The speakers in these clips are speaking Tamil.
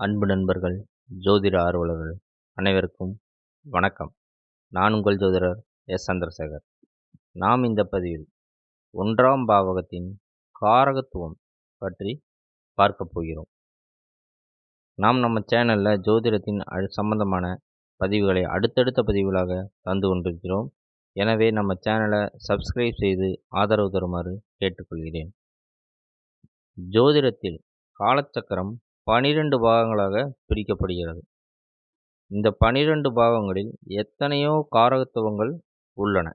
அன்பு நண்பர்கள் ஜோதிட ஆர்வலர்கள் அனைவருக்கும் வணக்கம். நான் உங்கள் ஜோதிடர் எஸ். சந்திரசேகர். நாம் இந்த பதிவில் ஒன்றாம் பாவகத்தின் காரகத்துவம் பற்றி பார்க்க போகிறோம். நாம் நம்ம சேனலில் ஜோதிடத்தின் சம்பந்தமான பதிவுகளை அடுத்தடுத்த பதிவுகளாக தந்து கொண்டிருக்கிறோம். எனவே நம்ம சேனலை சப்ஸ்கிரைப் செய்து ஆதரவு தருமாறு கேட்டுக்கொள்கிறேன். ஜோதிடத்தில் காலச்சக்கரம் பனிரெண்டு பாகங்களாக பிரிக்கப்படுகிறது. இந்த பனிரெண்டு பாகங்களில் எத்தனையோ காரகத்துவங்கள் உள்ளன.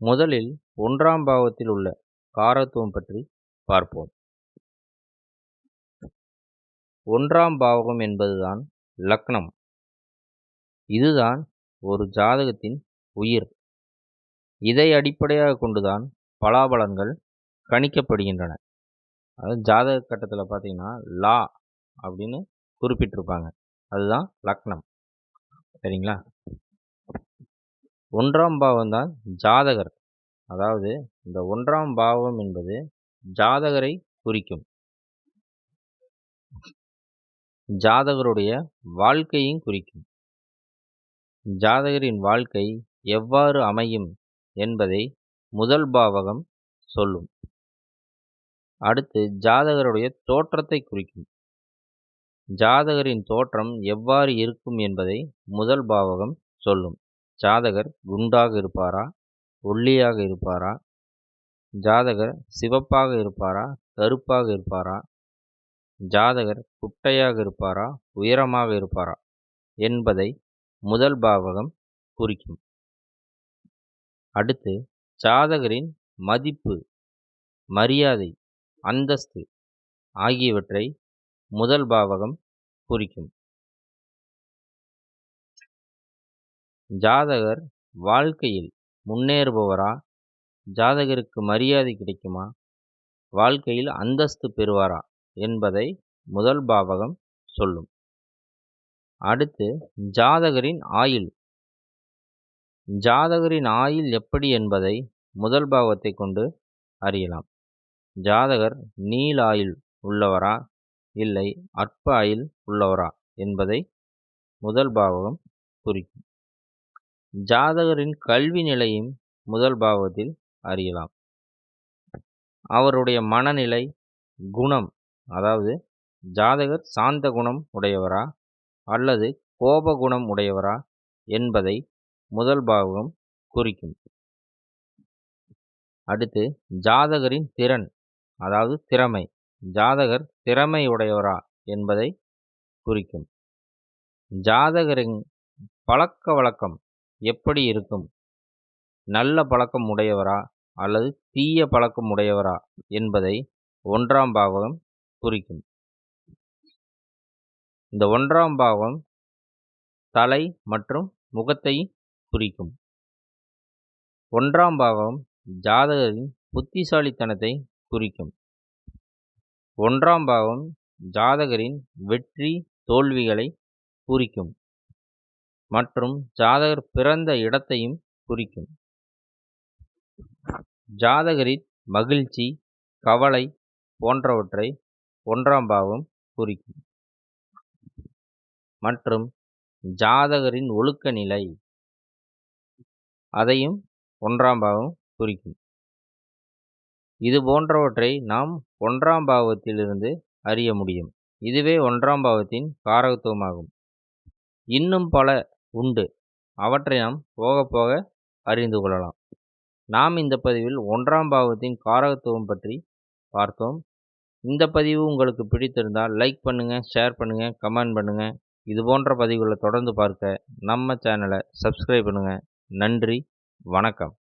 முதலில் ஒன்றாம் பாவத்தில் உள்ள காரகத்துவம் பற்றி பார்ப்போம். ஒன்றாம் பாவகம் என்பதுதான் லக்னம். இதுதான் ஒரு ஜாதகத்தின் உயிர். இதை அடிப்படையாக கொண்டுதான் பலாபலன்கள் கணிக்கப்படுகின்றன. அதாவது ஜாதக கட்டத்தில் பார்த்தீங்கன்னா லா அப்படின்னு குறிப்பிட்டிருப்பாங்க. அதுதான் லக்னம். சரிங்களா? ஒன்றாம் பாவம் தான் ஜாதகர். அதாவது இந்த ஒன்றாம் பாவம் என்பது ஜாதகரை குறிக்கும். ஜாதகருடைய வாழ்க்கையும் குறிக்கும். ஜாதகரின் வாழ்க்கை எவ்வாறு அமையும் என்பதை முதல் பாவகம் சொல்லும். அடுத்து ஜாதகருடைய தோற்றத்தை குறிக்கும். ஜாதகரின் தோற்றம் எவ்வாறு இருக்கும் என்பதை முதல் பாவகம் சொல்லும். ஜாதகர் குண்டாக இருப்பாரா? ஒல்லியாக இருப்பாரா? ஜாதகர் சிவப்பாக இருப்பாரா? கருப்பாக இருப்பாரா? ஜாதகர் குட்டையாக இருப்பாரா? உயரமாக இருப்பாரா? என்பதை முதல் பாவகம் குறிக்கும். அடுத்து ஜாதகரின் மதிப்பு மரியாதை. அந்தஸ்து ஆகியவற்றை முதல் பாவகம் குறிக்கும். ஜாதகர் வாழ்க்கையில் முன்னேறுபவரா? ஜாதகருக்கு மரியாதை கிடைக்குமா? வாழ்க்கையில் அந்தஸ்து பெறுவாரா? என்பதை முதல் பாவகம் சொல்லும். அடுத்து ஜாதகரின் ஆயுள். ஜாதகரின் ஆயுள் எப்படி என்பதை முதல் பாவத்தை கொண்டு அறியலாம். ஜாதகர் நீள் உள்ளவரா? இல்லை அற்ப ஆயுள் உள்ளவரா? என்பதை முதல் பாவகம் குறிக்கும். ஜாதகரின் கல்வி நிலையும் முதல் பாவத்தில் அறியலாம். அவருடைய மனநிலை குணம் அதாவது ஜாதகர் சாந்த குணம் உடையவரா? அல்லது கோப குணம் உடையவரா? என்பதை முதல் பாவகம் குறிக்கும். அடுத்து ஜாதகரின் திறன். அதாவது திறமை. ஜாதகர் திறமை உடையவரா என்பதை குறிக்கும். ஜாதகரின் பழக்க வழக்கம் எப்படி இருக்கும்? நல்ல பழக்கம் உடையவரா அல்லது தீய பழக்கம் உடையவரா என்பதை ஒன்றாம் பாவகம் குறிக்கும். இந்த ஒன்றாம் பாவம் தலை மற்றும் முகத்தை குறிக்கும். ஒன்றாம் பாவம் ஜாதகரின் புத்திசாலித்தனத்தை குறிக்கும். ஒன்றாம் பாவம் ஜாதகரின் வெற்றி தோல்விகளை குறிக்கும் மற்றும் ஜாதகர் பிறந்த இடத்தையும் குறிக்கும். ஜாதகரின் மகிழ்ச்சி கவலை போன்றவற்றை ஒன்றாம் பாவம் குறிக்கும். மற்றும் ஜாதகரின் ஒழுக்க நிலை அதையும் ஒன்றாம் பாவம் குறிக்கும். இது போன்றவற்றை நாம் ஒன்றாம் பாவத்திலிருந்து அறிய முடியும். இதுவே ஒன்றாம் பாவத்தின் காரகத்துவமாகும். இன்னும் பல உண்டு. அவற்றை நாம் போக போக அறிந்து கொள்ளலாம். நாம் இந்த பதிவில் ஒன்றாம் பாவத்தின் காரகத்துவம் பற்றி பார்த்தோம். இந்த பதிவு உங்களுக்கு பிடித்திருந்தால் லைக் பண்ணுங்கள் ஷேர் பண்ணுங்கள் கமெண்ட் பண்ணுங்கள் இது போன்ற பதிவுகளை தொடர்ந்து பார்க்க நம்ம சேனலை சப்ஸ்கிரைப் பண்ணுங்கள் நன்றி வணக்கம்.